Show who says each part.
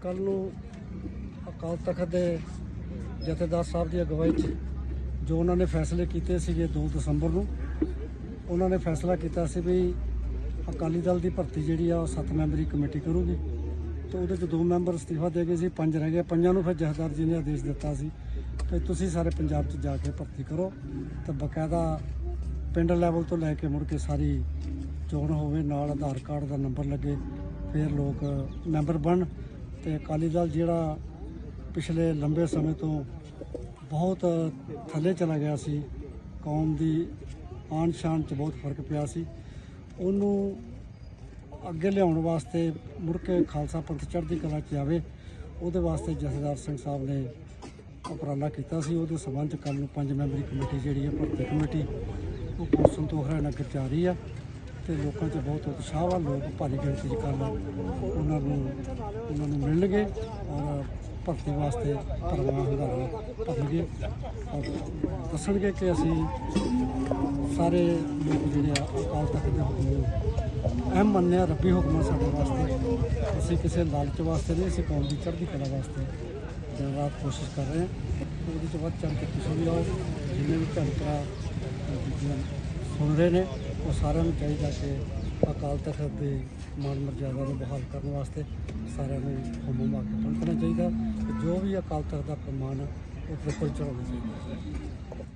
Speaker 1: ਅਕਾਲ ਤਖਤ ਦੇ ਜਥੇਦਾਰ ਸਾਹਿਬ ਦੀ ਅਗਵਾਈ 'ਚ ਜੋ ਉਹਨਾਂ ਨੇ ਫੈਸਲੇ ਕੀਤੇ ਸੀਗੇ 2 ਦਸੰਬਰ ਨੂੰ, ਉਹਨਾਂ ਨੇ ਫੈਸਲਾ ਕੀਤਾ ਸੀ ਵੀ ਅਕਾਲੀ ਦਲ ਦੀ ਭਰਤੀ ਜਿਹੜੀ ਆ ਉਹ 7 ਮੈਂਬਰੀ ਕਮੇਟੀ ਕਰੂਗੀ। ਤੇ ਉਹਦੇ 'ਚ ਦੋ ਮੈਂਬਰ ਅਸਤੀਫਾ ਦੇ ਗਏ ਸੀ, ਪੰਜ ਰਹਿ ਗਏ। ਪੰਜਾਂ ਨੂੰ ਫਿਰ ਜਥੇਦਾਰ ਜੀ ਨੇ ਆਦੇਸ਼ ਦਿੱਤਾ ਸੀ ਕਿ ਤੁਸੀਂ ਸਾਰੇ ਪੰਜਾਬ 'ਚ ਜਾ ਕੇ ਭਰਤੀ ਕਰੋ ਤੇ ਬਕਾਇਦਾ ਪਿੰਡ ਲੈਵਲ ਤੋਂ ਲੈ ਕੇ ਮੁੜ ਕੇ ਸਾਰੀ ਚੋਣ ਹੋਵੇ, ਨਾਲ ਆਧਾਰ ਕਾਰਡ ਦਾ ਨੰਬਰ ਲੱਗੇ, ਫਿਰ ਲੋਕ ਮੈਂਬਰ ਬਣ। ਤੇ ਅਕਾਲੀ ਦਲ ਜਿਹੜਾ ਪਿਛਲੇ ਲੰਬੇ ਸਮੇਂ ਤੋਂ ਬਹੁਤ ਥੱਲੇ ਚਲਾ ਗਿਆ ਸੀ, ਕੌਮ ਦੀ ਆਨ ਸ਼ਾਨ 'ਚ ਬਹੁਤ ਫ਼ਰਕ ਪਿਆ ਸੀ। ਉਹਨੂੰ ਅੱਗੇ ਲਿਆਉਣ ਵਾਸਤੇ ਮੁੜ ਕੇ ਖਾਲਸਾ ਪੰਥ ਚੜ੍ਹਦੀ ਕਲਾ 'ਚ ਆਵੇ, ਉਹਦੇ ਵਾਸਤੇ ਜਥੇਦਾਰ ਸਿੰਘ ਸਾਹਿਬ ਨੇ ਉਪਰਾਲਾ ਕੀਤਾ ਸੀ। ਉਹਦੇ ਸਬੰਧ 'ਚ ਕੱਲ ਨੂੰ ਪੰਜ ਮੈਂਬਰੀ ਕਮੇਟੀ ਜਿਹੜੀ ਹੈ, ਭਰਤੀ ਕਮੇਟੀ, ਉਹ ਪੁਰਸਨ ਤੋਂ ਹਰਿਆਣਾ ਨਗਰ 'ਚ ਆ ਰਹੀ ਆ ਤੇ ਲੋਕਾਂ 'ਚ ਬਹੁਤ ਉਤਸ਼ਾਹ ਵਾ, ਲੋਕ ਭਾਰੀ ਗਿਣਤੀ 'ਚ ਕੱਲ ਉਹਨਾਂ ਨੂੰ ਉਹਨਾਂ ਨੂੰ ਮਿਲਣਗੇ ਔਰ ਭਰਤੀ ਵਾਸਤੇ ਪਰਵਾਹ ਹੰਗਾਰਾ ਭਰਨਗੇ ਔਰ ਦੱਸਣਗੇ ਕਿ ਅਸੀਂ ਸਾਰੇ ਲੋਕ ਜਿਹੜੇ ਆ, ਅਕਾਲ ਤਖਤ ਦੇ ਹੁਕਮ ਨੂੰ ਅਹਿਮ ਮੰਨਿਆ, ਰੱਬੀ ਹੁਕਮ ਸਾਡੇ ਵਾਸਤੇ। ਅਸੀਂ ਕਿਸੇ ਲਾਲਚ ਵਾਸਤੇ ਨਹੀਂ, ਅਸੀਂ ਕੌਮ ਦੀ ਚੜ੍ਹਦੀ ਕਲਾ ਵਾਸਤੇ ਦਿਨ ਰਾਤ ਕੋਸ਼ਿਸ਼ ਕਰ ਰਹੇ ਹਾਂ। ਉਹਦੇ ਚ ਵੱਧ ਚੜ੍ਹ ਕੇ ਤੁਸੀਂ ਵੀ ਆਓ। ਜਿੰਨੇ ਵੀ ਭੈਣ ਭਰਾ ਸੁਣ ਰਹੇ ਨੇ, ਉਹ ਸਾਰਿਆਂ ਨੂੰ ਚਾਹੀਦਾ ਕਿ ਅਕਾਲ ਤਖਤ ਦੇ ਮਾਨ ਮਰਜ਼ਾਦਾ ਨੂੰ ਬਹਾਲ ਕਰਨ ਵਾਸਤੇ ਸਾਰਿਆਂ ਨੂੰ ਹੁਕਮ ਮਾ ਕੇ ਪਹੁੰਚਣਾ ਚਾਹੀਦਾ ਕਿ ਜੋ ਵੀ ਅਕਾਲ ਤਖਤ ਦਾ ਪ੍ਰਮਾਣ ਉਹ ਬਿਲਕੁਲ ਚੜਾਉਣਾ ਚਾਹੀਦਾ